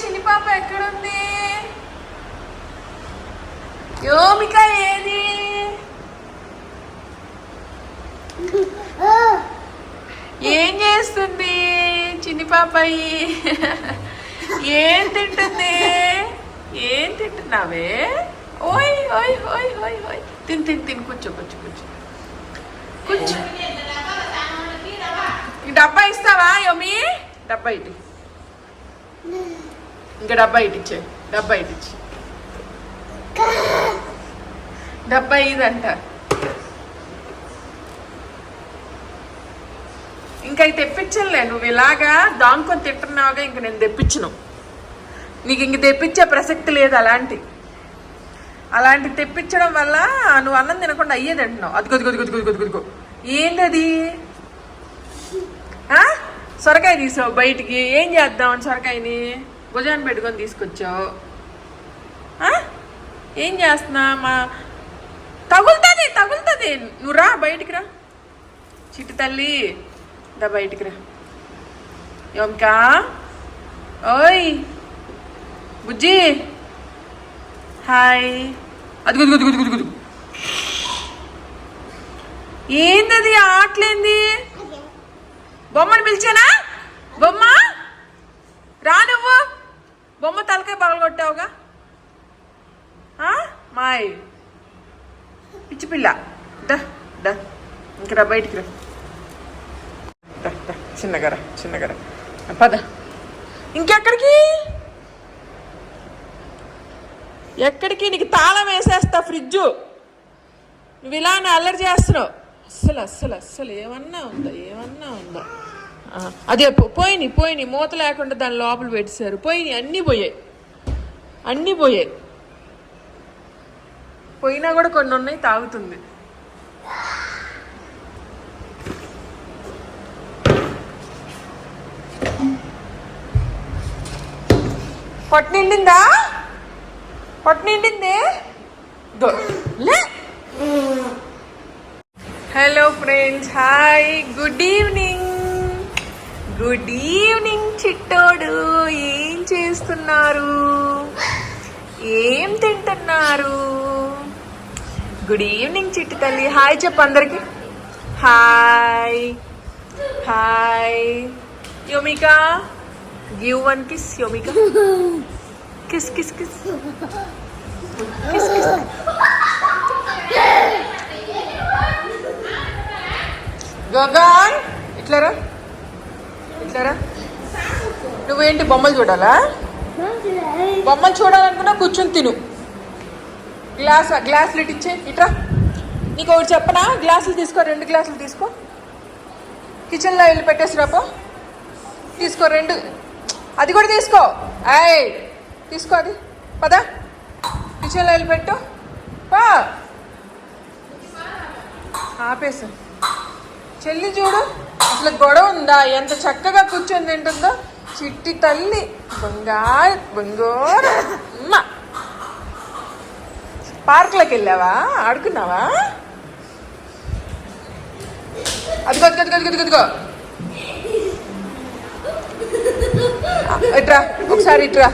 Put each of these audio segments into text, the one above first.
చిన్ని పాప ఎక్కడుంది? యోమిక ఏది? ఏం చేస్తుంది చిన్ని పాపాయి ఏం తింటుంది? ఏం తింటున్నావే? ఓయ్ ఓయ్ ఓయ్ ఓయ్ ఓయ్. తిని తిని తిని కూర్చో కూర్చో కూర్చో. కూర్చో. డబ్బా ఇస్తావా యోమి? డబ్బా ఇటు. ఇంకా డబ్బా ఇటు డబ్బా ఇటు డబ్బా ఇదంట. ఇంకా తెప్పించలే నువ్వు ఇలాగా దాంకొని తింటున్నావుగా ఇంక నేను తెప్పించను. నీకు ఇంక తెప్పించే ప్రసక్తి లేదు అలాంటి. అలాంటి తెప్పించడం వల్ల నువ్వు అన్నం తినకుండా అయ్యేది అంటున్నావు అది కొద్ది కొద్ది కొద్ది కొద్ది కొద్ది ఏంటది సొరకాయ తీసావు బయటికి. ఏం చేద్దామని సొరకాయని? భుజాన్ని పెట్టుకొని తీసుకొచ్చావు? ఏం చేస్తున్నా? మా తగులుతుంది తగులుతుంది. నువ్వు రా బయటికి రా. చిట్టు తల్లి దా బయటికి రా. యోమికా? ఓయ్! బుజ్జి! హాయ్. అది గుదు గుదు గుదు గుదు ఏందది ఆ ఆటలేంది? బొమ్మను పిలిచానా? బొమ్మ? రా నువ్వు. బొమ్మ తలకే పగలగొట్టావుగా? మాయ్. పిచ్చి పిల్ల. దా దా. ఇంక రా బయటికి రా. దా, దా, చిన్నగా రా పద. ఇంకెక్కడికి? ఎక్కడికి? నీకు తాళం వేసేస్తా ఫ్రిడ్జ్. నువ్వు ఇలానే అల్లరి చేస్తున్నావు. అస్సలు అస్సలు అస్సలు ఏమన్నా ఉందా? ఏమన్నా ఉందా? అదే పో- పోయినాయి పోయినాయి మూత లేకుండా దాని లోపల పెట్టేశారు. పోయినాయి అన్నీ పోయాయి. అన్నీ పోయాయి. పోయినా కూడా కొన్ని ఉన్నాయి తాగుతుంది. పొట్టి నిండిందా? పొట్టి నిండింది? Hello friends hi good evening. Good evening చిట్టోడు. ఏం చేస్తున్నారు? ఏం తింటున్నారు? గుడ్ ఈవినింగ్ చిట్టు తల్లి. హాయ్ చెప్పు అందరికి. Hi hi Yomika give one kiss Yomika kiss kiss kiss kiss kiss Gagan ఇట్లారా ఇట్లారా నువ్వేంటి బొమ్మలు చూడాలా? బొమ్మలు చూడాలనుకున్నా కూర్చొని తిను. గ్లాస్ గ్లాసులు ఇటు ఇచ్చే ఇట్రా. నీకు ఒకటి చెప్పనా? గ్లాసులు తీసుకో రెండు గ్లాసులు తీసుకో. కిచెన్లో వెళ్ళి పెట్టేసి రాపో. తీసుకో రెండు. అది కూడా తీసుకో. ఆయ్ తీసుకో అది. పదా. కిచెన్లో వెళ్ళి పెట్టు. పా. ఆపేసా. చెల్లి చూడు. అసలు గొడవ ఉందా? ఎంత చక్కగా కూర్చొని తింటుందో? చిట్టి తల్లి బంగారు బంగారు. అమ్మ. పార్క్లోకి వెళ్ళావా? ఆడుకున్నావా? అదిగో అదిగో అదిగో అదిగో ఇట్రా ఒకసారి ఇట్రా.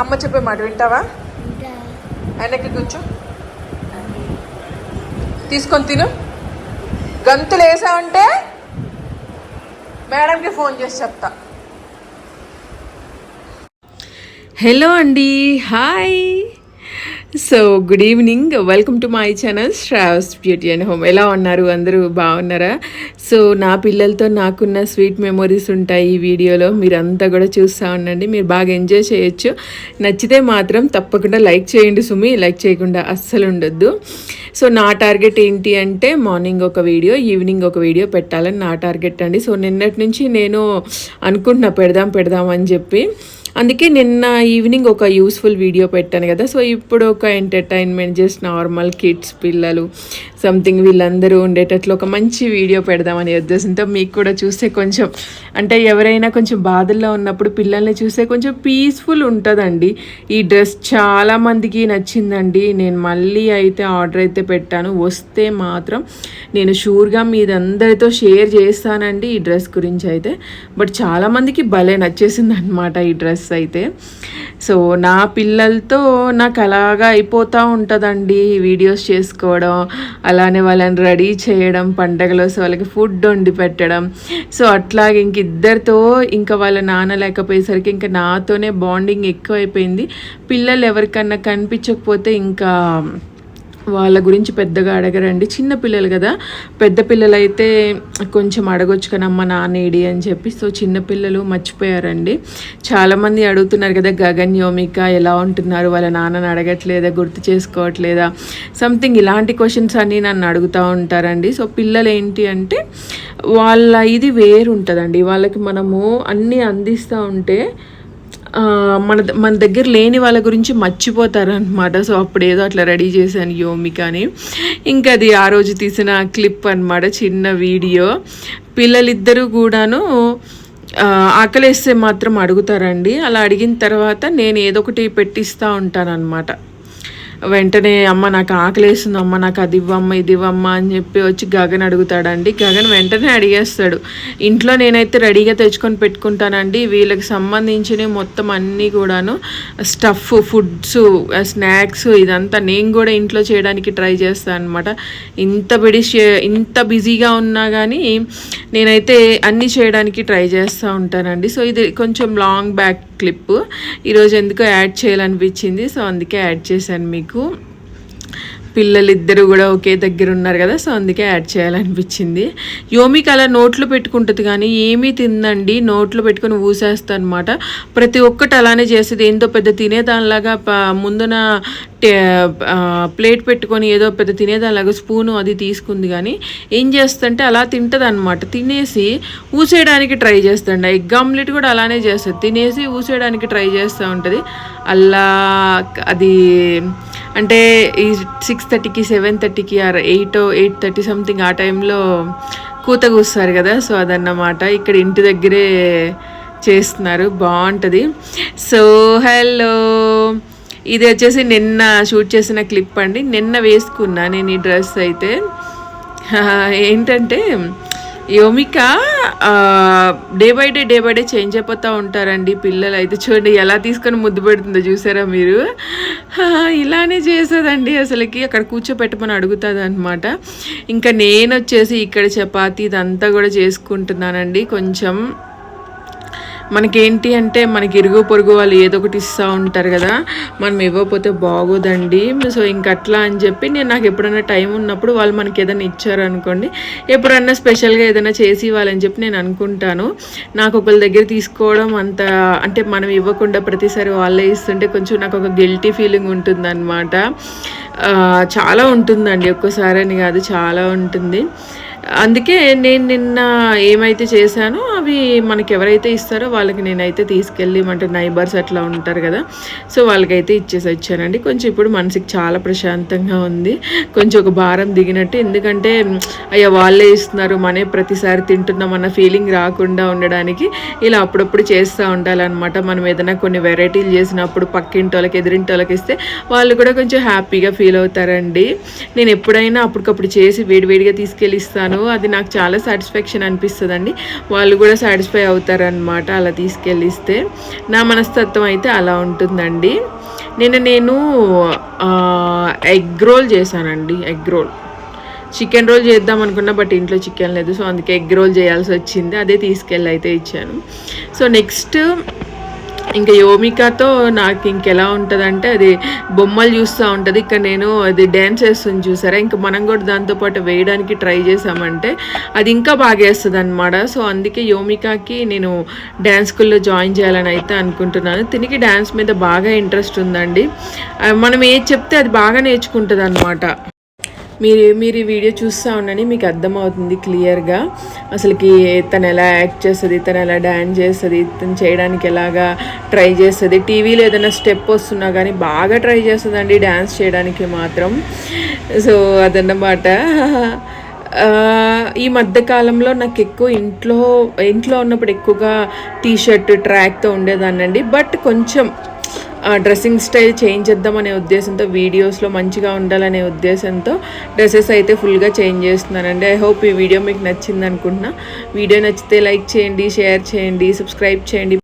అమ్మ చెప్పే మాట వింటావా? ఆయనకి కూర్చో. తీసుకొని తిను. గంతులు వేసావంటే మేడంకి ఫోన్ చేసి చెప్తా. హలో అండి hi. So good evening welcome to my channel Shravas beauty and home ఎలా ఉన్నారు? అందరూ బాగున్నారా? సో నా పిల్లలతో నాకున్న స్వీట్ మెమొరీస్ ఉంటాయి ఈ వీడియోలో. మీరంతా కూడా చూస్తూ ఉండండి. మీరు బాగా ఎంజాయ్ చేయొచ్చు. నచ్చితే మాత్రం తప్పకుండా లైక్ చేయండి సుమి. లైక్ చేయకుండా అస్సలు ఉండొద్దు. సో నా టార్గెట్ ఏంటి అంటే మార్నింగ్ ఒక వీడియో ఈవినింగ్ ఒక వీడియో పెట్టాలని నా టార్గెట్ అండి. సో నిన్నటి నుంచి నేను అనుకుంటున్నా పెడదాం పెడదాం అని చెప్పి. అందుకే నిన్న ఈవినింగ్ ఒక యూస్ఫుల్ వీడియో పెట్టాను కదా. సో ఇప్పుడు ఒక ఎంటర్టైన్మెంట్ జస్ట్ నార్మల్ కిడ్స్ పిల్లలు సంథింగ్ వీళ్ళందరూ ఉండేటట్లు ఒక మంచి వీడియో పెడదామనే ఉద్దేశంతో మీకు కూడా చూస్తే కొంచెం అంటే ఎవరైనా కొంచెం బాధల్లో ఉన్నప్పుడు పిల్లల్ని చూస్తే కొంచెం పీస్ఫుల్ ఉంటుందండి. ఈ డ్రెస్ చాలామందికి నచ్చిందండి. నేను మళ్ళీ అయితే ఆర్డర్ అయితే పెట్టాను. వస్తే మాత్రం నేను షూర్గా మీదందరితో షేర్ చేస్తానండి ఈ డ్రెస్ గురించి అయితే. బట్ చాలామందికి భలే నచ్చేసింది అనమాట ఈ డ్రెస్ అయితే. సో నా పిల్లలతో నాకు అలాగా అయిపోతూ ఉంటుందండి వీడియోస్ చేసుకోవడం. అలానే వాళ్ళని రెడీ చేయడం పండగలో సో వాళ్ళకి ఫుడ్ వండి పెట్టడం. సో అట్లాగే ఇంక ఇద్దరితో ఇంకా వాళ్ళ నాన్న లేకపోయేసరికి ఇంకా నాతోనే బాండింగ్ ఎక్కువైపోయింది. పిల్లలు ఎవరికన్నా కనిపించకపోతే ఇంకా వాళ్ళ గురించి పెద్దగా అడగరండి. చిన్న పిల్లలు కదా. పెద్ద పిల్లలైతే కొంచెం అడగొచ్చు కానీ అమ్మ నానేడి అని చెప్పి సో చిన్న పిల్లలు మర్చిపోయారండి. చాలామంది అడుగుతున్నారు కదా గగన్ యోమిక ఎలా ఉంటున్నారు? వాళ్ళ నాన్నని అడగట్లేదా? గుర్తు చేసుకోవట్లేదా? సంథింగ్ ఇలాంటి క్వశ్చన్స్ అన్నీ నన్ను అడుగుతూ ఉంటారండి. సో పిల్లలు ఏంటి అంటే వాళ్ళ ఇది వేరు ఉంటుందండి వాళ్ళకి మనము అన్నీ అందిస్తూ ఉంటే మన ద- మన దగ్గర లేని వాళ్ళ గురించి మర్చిపోతారనమాట సో అప్పుడు ఏదో అట్లా రెడీ చేశాను యోమికని. ఇంకా అది ఆ రోజు తీసిన క్లిప్ అనమాట చిన్న వీడియో. పిల్లలిద్దరూ కూడాను ఆకలేస్తే మాత్రం అడుగుతారండి. అలా అడిగిన తర్వాత నేను ఏదో ఒకటి పెట్టిస్తూ ఉంటానన్నమాట. వెంటనే అమ్మ నాకు ఆకలేస్తుంది అమ్మ నాకు అది ఇవ్వమ్మ ఇది ఇవ్వమ్మ అని చెప్పి వచ్చి గగన్ అడుగుతాడండి. గగన్ వెంటనే అడిగేస్తాడు. ఇంట్లో నేనైతే రెడీగా తెచ్చుకొని పెట్టుకుంటానండి. వీళ్ళకి సంబంధించినవి మొత్తం అన్నీ కూడాను స్టఫ్ ఫుడ్స్ స్నాక్స్ ఇదంతా నేను కూడా ఇంట్లో చేయడానికి ట్రై చేస్తాను అనమాట ఇంత బిడి ఇంత బిజీగా ఉన్నా కానీ నేనైతే అన్నీ చేయడానికి ట్రై చేస్తూ ఉంటానండి. సో ఇది కొంచెం లాంగ్ బ్యాక్ క్లిప్. ఈరోజు ఎందుకో యాడ్ చేయాలనిపించింది. సో అందుకే యాడ్ చేశాను మీకు. పిల్లలిద్దరూ కూడా ఒకే దగ్గర ఉన్నారు కదా సో అందుకే యాడ్ చేయాలనిపించింది. యోమికి అలా నోట్లో పెట్టుకుంటుంది కానీ ఏమీ తిందండి. నోట్లో పెట్టుకొని ఊసేస్తా అనమాట ప్రతి ఒక్కటి అలానే చేసేది. ఏందో పెద్ద తినేదానిలాగా ముందున టే- ప్లేట్ పెట్టుకొని ఏదో పెద్ద తినేదానిలాగా స్పూను అది తీసుకుంది కానీ ఏం చేస్తుంటే అలా తింటుంది అనమాట తినేసి ఊసేయడానికి ట్రై చేస్తుండ ఎగ్ ఆమ్లెట్ కూడా అలానే చేస్తుంది. తినేసి ఊసేయడానికి ట్రై చేస్తూ ఉంటుంది. అలా అది అంటే ఈ సిక్స్ థర్టీకి సెవెన్ థర్టీకి or eight eight thirty something ఆ టైంలో కూత కూస్తారు కదా సో అదన్నమాట. ఇక్కడ ఇంటి దగ్గరే చేస్తున్నారు. బాగుంటుంది. సో హలో ఇది వచ్చేసి నిన్న షూట్ చేసిన క్లిప్ అండి. నిన్న వేసుకున్నా నేను ఈ డ్రెస్ అయితే. ఏంటంటే Yomika day by day day by day change అయిపోతూ ఉంటారండి పిల్లలు. అయితే చూడండి ఎలా తీసుకొని ముద్దు పెడుతుందో చూసారా మీరు? ఇలానే చేసేదండి అసలుకి. అక్కడ కూర్చోపెట్టమని అడుగుతుంది అనమాట ఇంకా నేను వచ్చేసి ఇక్కడ చపాతీ ఇదంతా కూడా చేసుకుంటున్నానండి. కొంచెం మనకేంటి అంటే మనకి ఇరుగు పొరుగు వాళ్ళు ఏదో ఒకటి ఇస్తూ ఉంటారు కదా మనం ఇవ్వకపోతే బాగోదండి. సో ఇంక అట్లా అని చెప్పి నేను నాకు ఎప్పుడైనా టైం ఉన్నప్పుడు వాళ్ళు మనకి ఏదైనా ఇచ్చారనుకోండి ఎప్పుడన్నా స్పెషల్గా ఏదైనా చేసి ఇవ్వాలని చెప్పి నేను అనుకుంటాను. నాకు ఒకళ్ళ దగ్గర తీసుకోవడం అంత అంటే మనం ఇవ్వకుండా ప్రతిసారి వాళ్ళే ఇస్తుంటే కొంచెం నాకు ఒక గిల్టీ ఫీలింగ్ ఉంటుందన్నమాట. చాలా ఉంటుందండి ఒక్కసారి అని కాదు చాలా ఉంటుంది. అందుకే నేను నిన్న ఏమైతే చేశానో అవి మనకి ఎవరైతే ఇస్తారో వాళ్ళకి నేనైతే తీసుకెళ్ళి అంటే నైబర్స్ అట్లా ఉంటారు కదా. సో వాళ్ళకైతే ఇచ్చేసి వచ్చానండి. కొంచెం ఇప్పుడు మనసుకి చాలా ప్రశాంతంగా ఉంది. కొంచెం ఒక భారం దిగినట్టు ఎందుకంటే అయ్యా వాళ్ళే ఇస్తున్నారు మనే ప్రతిసారి తింటున్నాం అన్న ఫీలింగ్ రాకుండా ఉండడానికి ఇలా అప్పుడప్పుడు చేస్తూ ఉండాలన్నమాట. మనం ఏదైనా కొన్ని వెరైటీలు చేసినప్పుడు పక్కింటి వాళ్ళకి ఎదిరింటి వాళ్ళకి ఇస్తే వాళ్ళు కూడా కొంచెం హ్యాపీగా ఫీల్ అవుతారండి. నేను ఎప్పుడైనా అప్పటికప్పుడు చేసి వేడివేడిగా తీసుకెళ్ళి ఇస్తాను అది నాకు చాలా సాటిస్ఫాక్షన్ అనిపిస్తుందండి. వాళ్ళు కూడా సాటిస్ఫై అవుతారనమాట అలా తీసుకెళ్ళిస్తే. నా మనస్తత్వం అయితే అలా ఉంటుందండి. నిన్న నేను ఎగ్ రోల్ చేశానండి ఎగ్ రోల్. చికెన్ రోల్ చేద్దాం అనుకున్నా బట్ ఇంట్లో చికెన్ లేదు. సో అందుకే ఎగ్ రోల్ చేయాల్సి వచ్చింది. అదే తీసుకెళ్ళి అయితే ఇచ్చాను. సో నెక్స్ట్ ఇంకా యోమికాతో నాకు ఇంకెలా ఉంటుందంటే అది బొమ్మలు చూస్తూ ఉంటుంది. ఇక్కడ నేను అది డ్యాన్స్ వేస్తుంది చూసారా? ఇంకా మనం కూడా దాంతోపాటు వేయడానికి ట్రై చేసామంటే అది ఇంకా బాగా వేస్తుంది అనమాట సో అందుకే యోమికాకి నేను డ్యాన్స్ స్కూల్లో జాయిన్ చేయాలని అయితే అనుకుంటున్నాను. తినికి డ్యాన్స్ మీద బాగా ఇంట్రెస్ట్ ఉందండి. మనం ఏది చెప్తే అది బాగా నేర్చుకుంటుంది అనమాట మీరు మీరు ఈ వీడియో చూస్తూ ఉండండి మీకు అర్థమవుతుంది క్లియర్గా. అసలుకి తను ఎలా యాక్ట్ చేస్తుంది తను ఎలా డ్యాన్స్ చేస్తుంది తను చేయడానికి ఎలాగా ట్రై చేస్తుంది. టీవీలో ఏదైనా స్టెప్ వస్తున్నా కానీ బాగా ట్రై చేస్తుందండి డ్యాన్స్ చేయడానికి మాత్రం. సో అదన్నమాట. ఈ మధ్యకాలంలో నాకు ఎక్కువ ఇంట్లో ఇంట్లో ఉన్నప్పుడు ఎక్కువగా టీ షర్ట్ ట్రాక్తో ఉండేదాన్నండి. బట్ కొంచెం డ్రెస్సింగ్ స్టైల్ చేంజ్ చేద్దామనే ఉద్దేశంతో వీడియోస్లో మంచిగా ఉండాలనే ఉద్దేశంతో డ్రెస్సెస్ అయితే ఫుల్గా చేంజ్ చేస్తున్నానండి ఐ హోప్ ఈ వీడియో మీకు నచ్చింది అనుకుంటున్నా వీడియో నచ్చితే లైక్ చేయండి షేర్ చేయండి సబ్స్క్రైబ్ చేయండి.